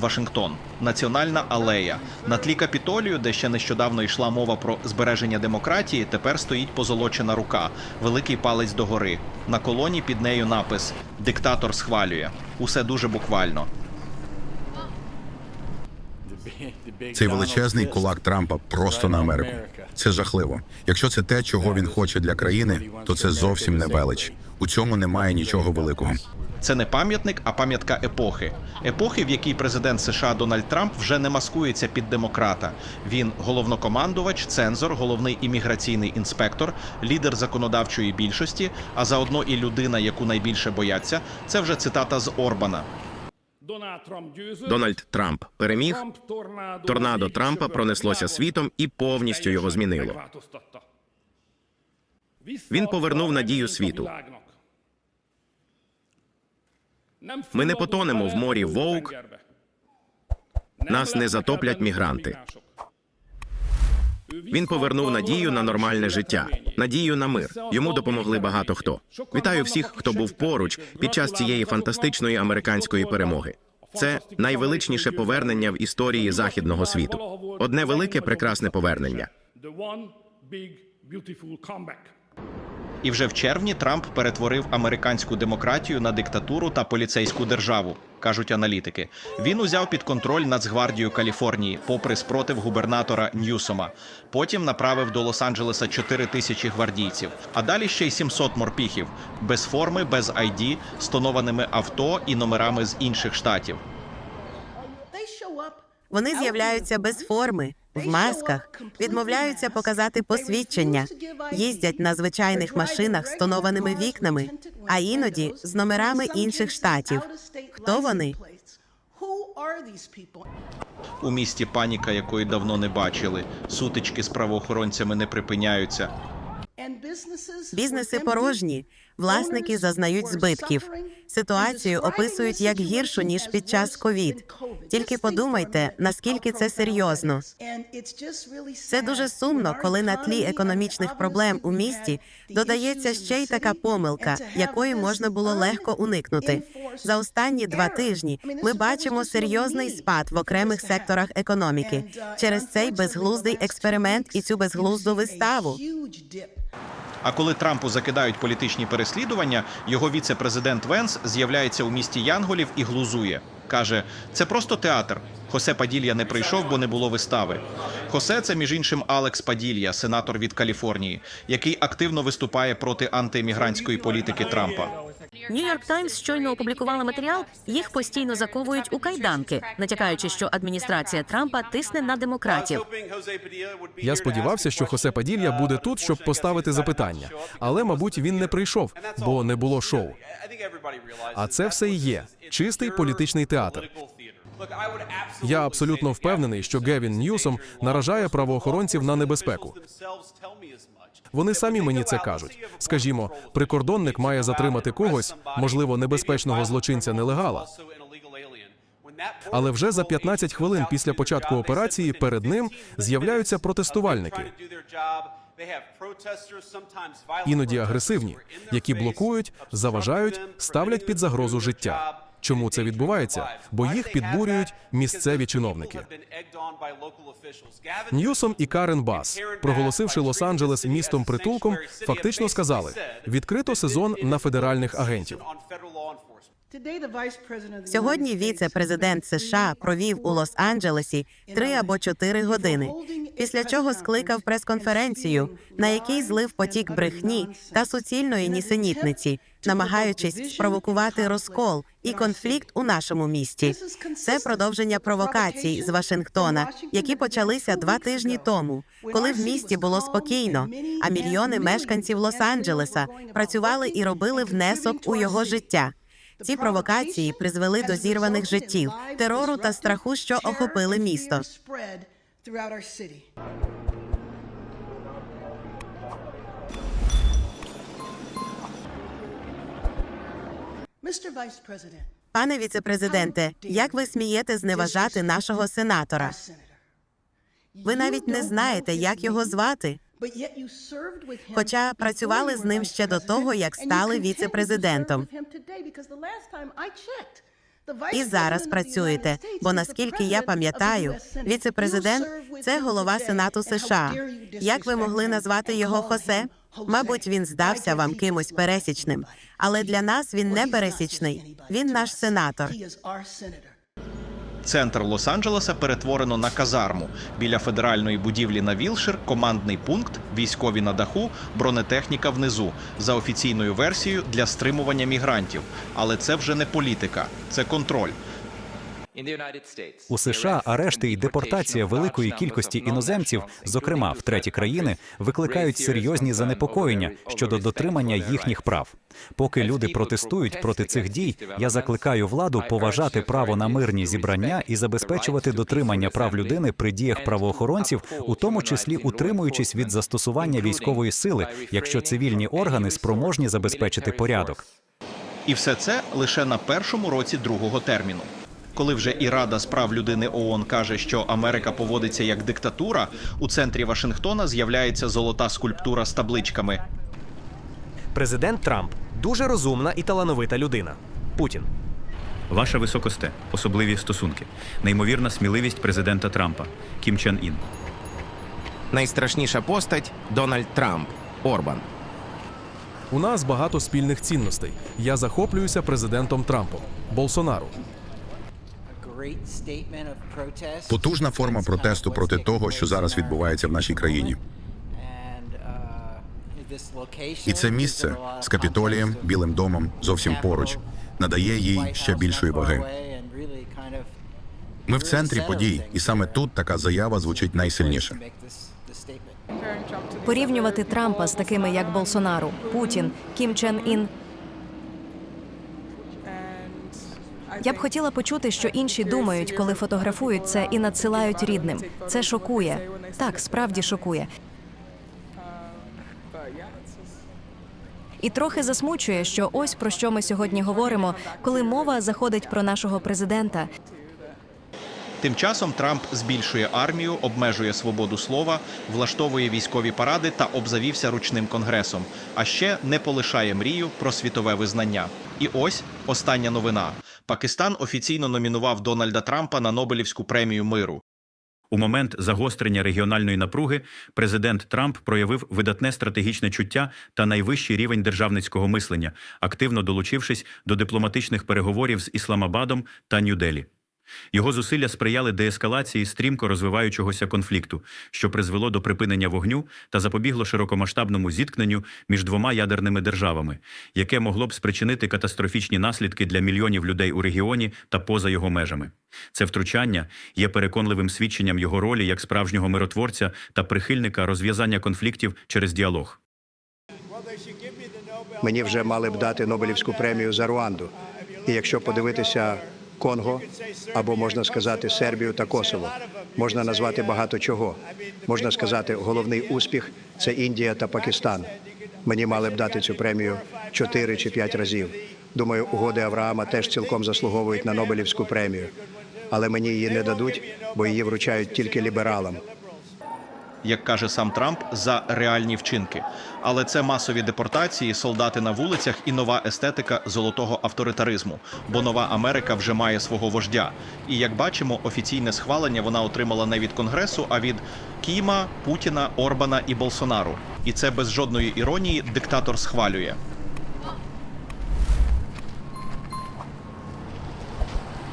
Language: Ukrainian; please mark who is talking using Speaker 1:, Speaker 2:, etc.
Speaker 1: Вашингтон, національна алея. На тлі капітолію, де ще нещодавно йшла мова про збереження демократії, тепер стоїть позолочена рука, великий палець догори. На колоні під нею напис Диктатор схвалює. Усе дуже буквально.
Speaker 2: Цей величезний кулак Трампа просто на Америку. Це жахливо. Якщо це те, чого він хоче для країни, то це зовсім не велич. У цьому немає нічого великого.
Speaker 1: Це не пам'ятник, а пам'ятка епохи. Епохи, в якій президент США Дональд Трамп вже не маскується під демократа. Він головнокомандувач, цензор, головний імміграційний інспектор, лідер законодавчої більшості, а заодно і людина, яку найбільше бояться. Це вже цитата з Орбана.
Speaker 3: Дональд Трамп переміг. Торнадо Трампа пронеслося світом і повністю його змінило. Він повернув надію світу.
Speaker 4: Ми не потонемо в морі вовк.
Speaker 3: Нас не затоплять мігранти. Він повернув надію на нормальне життя, надію на мир. Йому допомогли багато хто. Вітаю всіх, хто був поруч під час цієї фантастичної американської перемоги. Це найвеличніше повернення в історії західного світу. Одне велике прекрасне повернення.
Speaker 1: І вже в червні Трамп перетворив американську демократію на диктатуру та поліцейську державу, кажуть аналітики. Він узяв під контроль Нацгвардію Каліфорнії, попри спротив губернатора Ньюсома. Потім направив до Лос-Анджелеса 4 тисячі гвардійців, а далі ще й 700 морпіхів без форми, без ID, з авто і номерами з інших штатів.
Speaker 5: Вони з'являються без форми, в масках, відмовляються показати посвідчення, їздять на звичайних машинах з тонованими вікнами, а іноді з номерами інших штатів. Хто вони?
Speaker 1: У місті паніка, якої давно не бачили. Сутички з правоохоронцями не припиняються.
Speaker 5: Бізнеси порожні, власники зазнають збитків. Ситуацію описують як гіршу ніж під час ковід. Тільки подумайте, наскільки це серйозно. Це дуже сумно, коли на тлі економічних проблем у місті додається ще й така помилка, якої можна було легко уникнути. За останні два тижні ми бачимо серйозний спад в окремих секторах економіки через цей безглуздий експеримент і цю безглузду виставу.
Speaker 1: А коли Трампу закидають політичні переслідування, його віце-президент Венс з'являється у місті Янголів і глузує. Каже, це просто театр. Хосе Паділья не прийшов, бо не було вистави. Хосе це між іншим Алекс Паділья, сенатор від Каліфорнії, який активно виступає проти антиемігрантської політики Трампа.
Speaker 6: Нью-Йорк Таймс щойно опублікувала матеріал. Їх постійно заковують у кайданки, натякаючи, що адміністрація Трампа тисне на демократів.
Speaker 7: Я сподівався, що Хосе Паділья буде тут, щоб поставити запитання, але, мабуть, він не прийшов, бо не було шоу. А це все і є чистий політичний театр. Я абсолютно впевнений, що Гевін Ньюсом наражає правоохоронців на небезпеку. Вони самі мені це кажуть. Скажімо, прикордонник має затримати когось, можливо, небезпечного злочинця нелегала. Але вже за 15 хвилин після початку операції перед ним з'являються протестувальники, іноді агресивні, які блокують, заважають, ставлять під загрозу життя. Чому це відбувається? Бо їх підбурюють місцеві чиновники. Ньюсом і Карен Бас, проголосивши Лос-Анджелес містом притулком, фактично сказали: відкрито сезон на федеральних агентів.
Speaker 5: Сьогодні віце-президент США провів у Лос-Анджелесі три або чотири години, після чого скликав прес-конференцію, на якій злив потік брехні та суцільної нісенітниці, намагаючись спровокувати розкол і конфлікт у нашому місті. Це продовження провокацій з Вашингтона, які почалися два тижні тому, коли в місті було спокійно, а мільйони мешканців Лос-Анджелеса працювали і робили внесок у його життя. Ці провокації призвели до зірваних життів, терору та страху, що охопили місто. Пане віцепрезиденте, як ви смієте зневажати нашого сенатора? Ви навіть не знаєте, як його звати.
Speaker 8: Хоча працювали з ним ще до того, як стали віце-президентом.
Speaker 5: І зараз працюєте. Бо наскільки я пам'ятаю, віце-президент це голова Сенату США. Як ви могли назвати його Хосе? Мабуть, він здався вам кимось пересічним, але для нас він не пересічний. Він наш сенатор.
Speaker 1: Центр Лос-Анджелеса перетворено на казарму. Біля федеральної будівлі на Вілшир командний пункт, військові на даху, бронетехніка внизу. За офіційною версією для стримування мігрантів. Але це вже не політика, це контроль.
Speaker 9: У США арешти і депортація великої кількості іноземців, зокрема в треті країни, викликають серйозні занепокоєння щодо дотримання їхніх прав. Поки люди протестують проти цих дій, я закликаю владу поважати право на мирні зібрання і забезпечувати дотримання прав людини при діях правоохоронців, у тому числі утримуючись від застосування військової сили, якщо цивільні органи спроможні забезпечити порядок.
Speaker 1: І все це лише на першому році другого терміну. Коли вже і Рада з прав людини ООН каже, що Америка поводиться як диктатура, у центрі Вашингтона з'являється золота скульптура з табличками.
Speaker 10: Президент Трамп дуже розумна і талановита людина. Путін.
Speaker 11: Ваша високосте, особливі стосунки, неймовірна сміливість президента Трампа Кім Чен Ін.
Speaker 3: Найстрашніша постать Дональд Трамп Орбан.
Speaker 7: У нас багато спільних цінностей. Я захоплююся президентом Трампом, Болсонару.
Speaker 2: Потужна форма протесту проти того, що зараз відбувається в нашій країні. І це місце з капітолієм, білим домом зовсім поруч надає їй ще більшої ваги. Ми в центрі подій, і саме тут така заява звучить найсильніше.
Speaker 12: Порівнювати Трампа з такими, як Болсонару, Путін, Кім Чен Ін. Я б хотіла почути, що інші думають, коли фотографують це і надсилають рідним. Це шокує. Так, справді шокує. І трохи засмучує, що ось про що ми сьогодні говоримо, коли мова заходить про нашого президента.
Speaker 1: Тим часом Трамп збільшує армію, обмежує свободу слова, влаштовує військові паради та обзавівся ручним конгресом. А ще не полишає мрію про світове визнання. І ось остання новина: Пакистан офіційно номінував Дональда Трампа на Нобелівську премію миру.
Speaker 11: У момент загострення регіональної напруги президент Трамп проявив видатне стратегічне чуття та найвищий рівень державницького мислення, активно долучившись до дипломатичних переговорів з Ісламабадом та Нью-Делі. Його зусилля сприяли деескалації стрімко розвиваючогося конфлікту, що призвело до припинення вогню та запобігло широкомасштабному зіткненню між двома ядерними державами, яке могло б спричинити катастрофічні наслідки для мільйонів людей у регіоні та поза його межами. Це втручання є переконливим свідченням його ролі як справжнього миротворця та прихильника розв'язання конфліктів через діалог.
Speaker 13: Мені вже мали б дати Нобелівську премію за Руанду. І якщо подивитися Конго, або можна сказати Сербію та Косово, можна назвати багато чого. Можна сказати, головний успіх це Індія та Пакистан. Мені мали б дати цю премію чотири чи п'ять разів. Думаю, угоди Авраама теж цілком заслуговують на Нобелівську премію. Але мені її не дадуть, бо її вручають тільки лібералам.
Speaker 1: Як каже сам Трамп, за реальні вчинки. Але це масові депортації, солдати на вулицях і нова естетика золотого авторитаризму. Бо нова Америка вже має свого вождя. І як бачимо, офіційне схвалення вона отримала не від конгресу, а від Кіма, Путіна, Орбана і Болсонару. І це без жодної іронії диктатор схвалює.